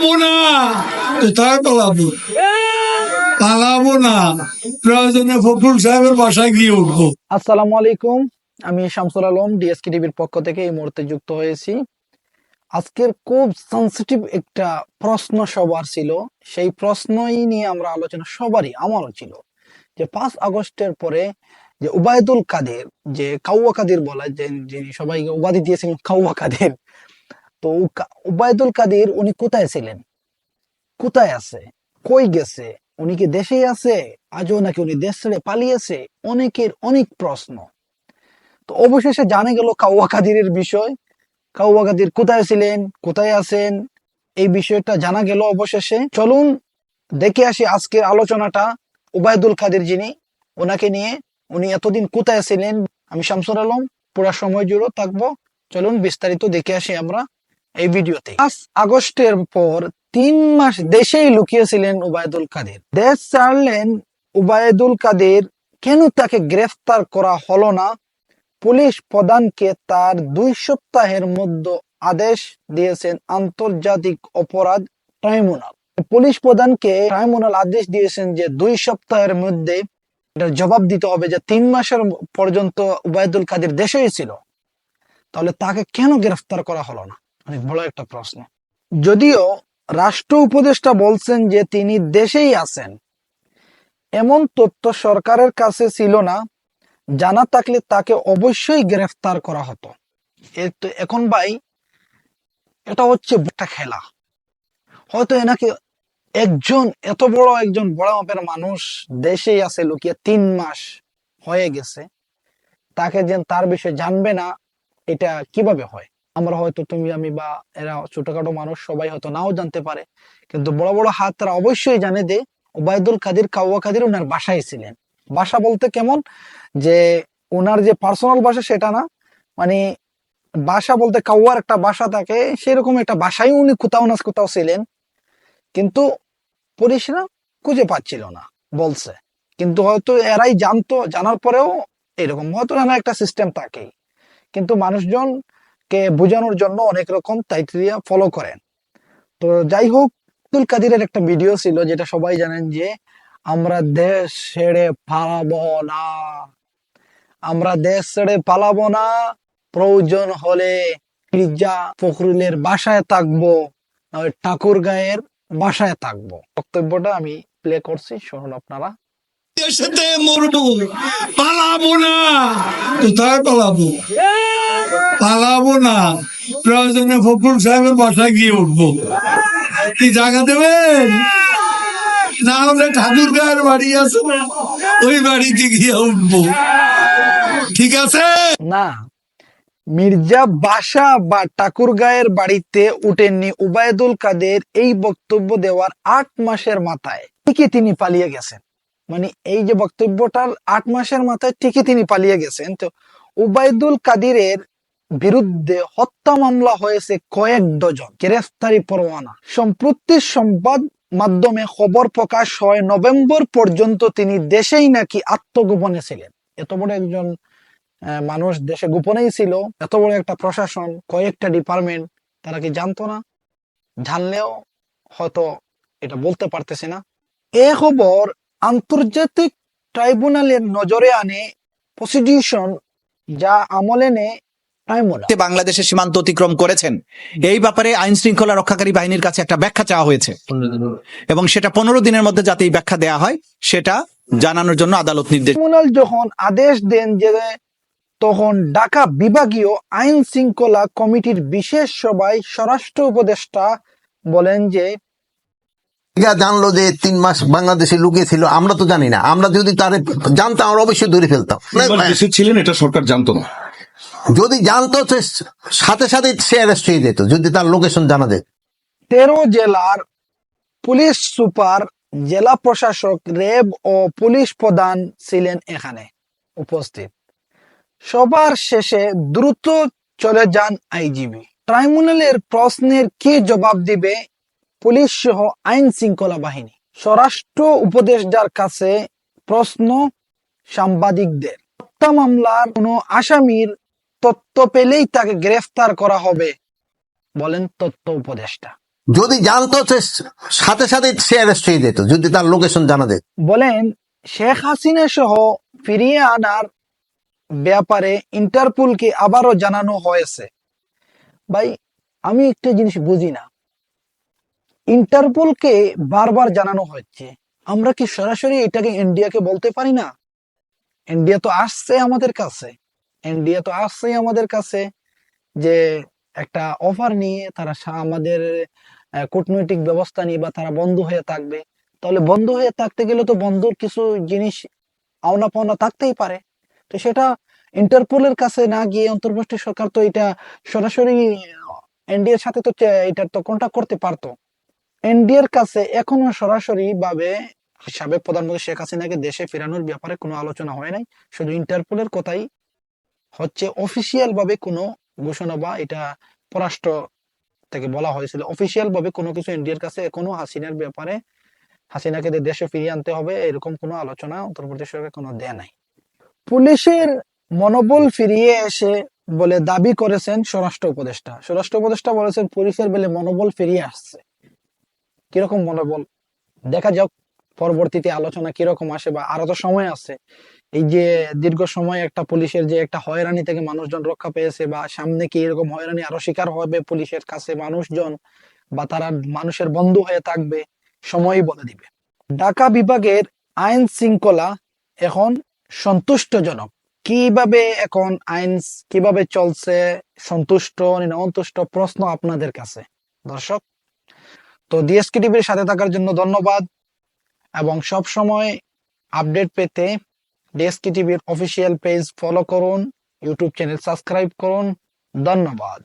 না। পালাবো? পালাবো না। প্রয়োজনে ফখরুল সাহেবের বাসায় গিয়ে উঠবো। আসসালামু আলাইকুম। আমি শামসুল আলম ডিএসকে টিভির পক্ষ থেকে এই মুহূর্তে যুক্ত হয়েছি। আজকের খুব সেন্সিটিভ একটা প্রশ্ন সবার ছিল। সেই প্রশ্নই নিয়ে আমরা আলোচনা সবারই আমারও ছিল। যে পাঁচ আগস্টের পরে যে উবায়দুল কাদের, যে কাউয়া কাদের বলা যে যিনি সবাইকে উপাধি দিয়েছিলেন কাউয়া কাদের তো উবায়দুল কাদের উনি কোথায় ছিলেন? কোথায় আছে? কই গেছে? উনি কি দেশেই আছে? আজও নাকি উনি দেশ ছেড়ে পালিয়েছে? অনেকের অনেক প্রশ্ন। তো অবশেষে জানা গেল কাউয়া কাদিরের বিষয়। কাউয়া কাদির কোথায় ছিলেন? কোথায় আছেন? এই বিষয়টা জানা গেল অবশেষে। চলুন দেখে আসি আজকের আলোচনাটা উবায়দুল কাদের যিনি, ওনাকে নিয়ে উনি এতদিন কোথায় ছিলেন? আমি শামসুর আলম, পুরা সময় জুড়ে থাকব। চলুন বিস্তারিত দেখে আসি আমরা। এই ভিডিওতে পাঁচ আগস্টের পর তিন মাস দেশেই লুকিয়েছিলেন উবায়দুল কাদের। দেশ ছাড়লেন উবায়দুল কাদের। কেন তাকে গ্রেফতার করা হলো না? পুলিশ প্রধানকে তার দুই সপ্তাহের মধ্যে আদেশ দিয়েছেন আন্তর্জাতিক অপরাধ ট্রাইব্যুনাল। পুলিশ প্রধানকে ট্রাইব্যুনাল আদেশ দিয়েছেন যে দুই সপ্তাহের মধ্যে এটার জবাব দিতে হবে যে তিন মাসের পর্যন্ত উবায়দুল কাদের দেশেই ছিল। তাহলে তাকে কেন গ্রেফতার করা হলো না? অনেক বড় একটা প্রশ্ন। যদিও রাষ্ট্র উপদেষ্টা বলছেন যে তিনি দেশেই আছেন, এমন তথ্য সরকারের কাছে ছিল না, জানা থাকলে তাকে অবশ্যই গ্রেফতার করা হতো। এখন ভাই, এটা হচ্ছে একটা খেলা। হয়তো এনাকে একজন, এত বড় একজন বড় মাপের মানুষ দেশেই আছে, লুকিয়ে তিন মাস হয়ে গেছে, তাকে যে তার বিষয়ে জানবে না, এটা কীভাবে হয়? আমরা হয়তো তুমি, আমি বা এরা ছোটখাটো মানুষ, সবাই হয়তো নাও জানতে পারে। কিন্তু বড় বড় হাত তারা অবশ্যই জানে যে ওবায়দুল কাদির, কাউয়া কাদির ওনার বাসায় ছিলেন। বাসা বলতে কেমন? যে ওনার যে পার্সোনাল বাসা সেটা না মানে বাসা বলতে কাউয়ার একটা বাসা থাকে, সেরকম একটা বাসায় উনি কোথাও না কোথাও ছিলেন। কিন্তু পুলিশরা খুঁজে পাচ্ছিল না, বলছে। কিন্তু হয়তো এরাই জানতো, জানার পরেও এরকম হয়তো একটা সিস্টেম থাকেই কিন্তু মানুষজন কে বোঝানোর জন্য অনেক রকম ক্রাইটেরিয়া ফলো করেন। তো যাই হোক আব্দুল কাদিরের একটা ভিডিও ছিল যেটা সবাই জানেন যে আমরা দেশ ছেড়ে পালাবো না। আমরা দেশ ছেড়ে পালাবো না। প্রয়োজন হলে মির্জা ফখরুলের বাসায় থাকব ঠাকুর গায়ের বাসায় থাকব। বক্তব্যটা আমি প্লে করছি শুনুন আপনারা। দেশেতে মরবো পালাবো না। কোথায় পালাবো? পালাবো না। প্রয়োজনে ফখরুল সাহেবের বাসায় গিয়ে উঠবো। কি জায়গা দেবেন? না হলে ঠাকুর গায়ের বাড়ি আছে। ওই বাড়িতে গিয়ে উঠবো। ঠিক আছে? না, মির্জা বাসা বা ঠাকুর গায়ের বাড়িতে উঠেননি উবায়দুল কাদের এই বক্তব্য দেওয়ার আট মাসের মাথায়। ঠিকই তিনি পালিয়ে গেছেন। মানে এই যে বক্তব্যটার আট মাসের মাথায় ঠিকই তিনি পালিয়ে গেছেন। তো উবায়দুল কাদিরের বিরুদ্ধে হত্যা মামলা হয়েছে কয়েক ডজন। গ্রেফতারি পরোয়ানা। সম্প্রতি সংবাদ মাধ্যমে খবর প্রকাশ হয়, নভেম্বর পর্যন্ত তিনি দেশেই নাকি আত্মগোপনে ছিলেন। এত বড় একজন মানুষ দেশে গোপনেই ছিল। এত বড় একটা প্রশাসন, কয়েকটা ডিপার্টমেন্ট, তারা কি জানতো না? জানলেও হয়তো এটা বলতে পারতেছে না। এ খবর আন্তর্জাতিক ট্রাইব্যুনালের নজরে আনে প্রসিডিউশন যা আমলে তে বাংলাদেশের সীমান্ত অতিক্রম করেছেন। এই ব্যাপারে আইন শৃঙ্খলা রক্ষাকারী বাহিনীর কাছে একটা ব্যাখ্যা চাওয়া হয়েছে। এবং সেটা পনেরো দিনের মধ্যে যাতে এই ব্যাখ্যা দেয়া হয় সেটা জানানোর জন্য আদালত নির্দেশ যখন আদেশ দেন যে তখন ঢাকা বিভাগীয় আইন শৃঙ্খলা কমিটির বিশেষ সভায় স্বরাষ্ট্র উপদেষ্টা বলেন যে এরা জানলো যে তিন মাস বাংলাদেশে লুকিয়েছিল আমরা তো জানি না। আমরা যদি তারে জানতাম আমরা অবশ্যই ধরে ফেলতাম। ছিলেন এটা সরকার জানতো না। যদি জানতো সাথে সাথে সে অ্যারেস্ট হয়ে যেত, যদি তার লোকেশন জানা যেত। তেরো জেলার পুলিশ সুপার, জেলা প্রশাসক, র্যাব ও পুলিশ প্রধান ছিলেন এখানে উপস্থিত। সবার শেষে দ্রুত চলে যান আইজিবি ট্রাইব্যুনালের প্রশ্নের কি জবাব দিবে পুলিশ সহ আইন শৃঙ্খলা বাহিনী? স্বরাষ্ট্র উপদেষ্টার কাছে প্রশ্ন সাংবাদিকদের। হত্যা মামলার কোনো আসামির তথ্য পেলেই তাকে গ্রেফতার করা হবে বলেন তথ্য উপদেষ্টা। যদি জানতো সাথে সাথে সে অ্যারেস্ট হয়ে যেত যদি তার লোকেশন জানা যেত। বলেন শেখ হাসিনা সহ ফিরিয়ে আনার ব্যাপারে ইন্টারপোলকে আবারও জানানো হয়েছে। ভাই আমি একটা জিনিস বুঝি না। ইন্টারপোলকে বারবার জানানো হচ্ছে। আমরা কি সরাসরি এটাকে ইন্ডিয়াকে বলতে পারি না? ইন্ডিয়া তো আসছে আমাদের কাছে। ইন্ডিয়া তো আসছে আমাদের কাছে যে একটা অফার নিয়ে তারা আমাদের কূটনৈতিক ব্যবস্থা নিয়ে বা তারা বন্ধ হয়ে থাকবে। তাহলে বন্ধ হয়ে থাকতে গেলে তো বন্ধুর কিছু জিনিস আওনা পাওনা থাকতেই পারে। তো সেটা ইন্টারপোলের কাছে না গিয়ে অন্তর্বর্তী সরকার তো এটা সরাসরি এনডিএর সাথে তো চে- এটা তো কন্ট্যাক্ট করতে পারতো। এনডিএর কাছে এখনও সরাসরি ভাবে সাবেক প্রধানমন্ত্রী শেখ হাসিনাকে দেশে ফেরানোর ব্যাপারে কোনো আলোচনা হয় নাই। শুধু ইন্টারপোলের কথাই হচ্ছে অফিসিয়াল ভাবে কোনো ঘোষণা বা এটা পররাষ্ট্র থেকে বলা হয়েছিল। অফিসিয়াল ভাবে কোনো কিছু ইন্ডিয়ার কাছে এখনও হাসিনার ব্যাপারে, হাসিনাকে দেশে ফিরিয়ে আনতে হবে, এরকম কোনো আলোচনা উত্তরপ্রদেশ সরকার কোনো দেয় নাই। পুলিশের মনোবল ফিরিয়ে এসে বলে দাবি করেছেন স্বরাষ্ট্র উপদেষ্টা। স্বরাষ্ট্র উপদেষ্টা বলেছেন, পুলিশের বেলে মনোবল ফিরিয়ে আসছে। কীরকম মনোবল? দেখা যাক পরবর্তীতে আলোচনা কীরকম আসে বা আরও তো সময় আছে, এই যে দীর্ঘ সময় একটা পুলিশের যে একটা হয়রানি থেকে মানুষজন রক্ষা পেয়েছে বা সামনে কি এরকম হয়রানি আরও শিকার হবে পুলিশের কাছে মানুষজন বা তারা মানুষের বন্ধু হয়ে থাকবে, সময়ই বলে দিবে। ঢাকা বিভাগের আইন শৃঙ্খলা এখন সন্তুষ্টজনক। কীভাবে এখন আইন কীভাবে চলছে সন্তুষ্ট অন্তুষ্ট প্রশ্ন আপনাদের কাছে? দর্শক, তো ডিএসকে টিভির সাথে থাকার জন্য ধন্যবাদ। এবং সব সময় আপডেট পেতে ডেস্কি টিভির অফিসিয়াল পেজ ফলো করুন ইউটিউব চ্যানেল সাবস্ক্রাইব করুন। ধন্যবাদ।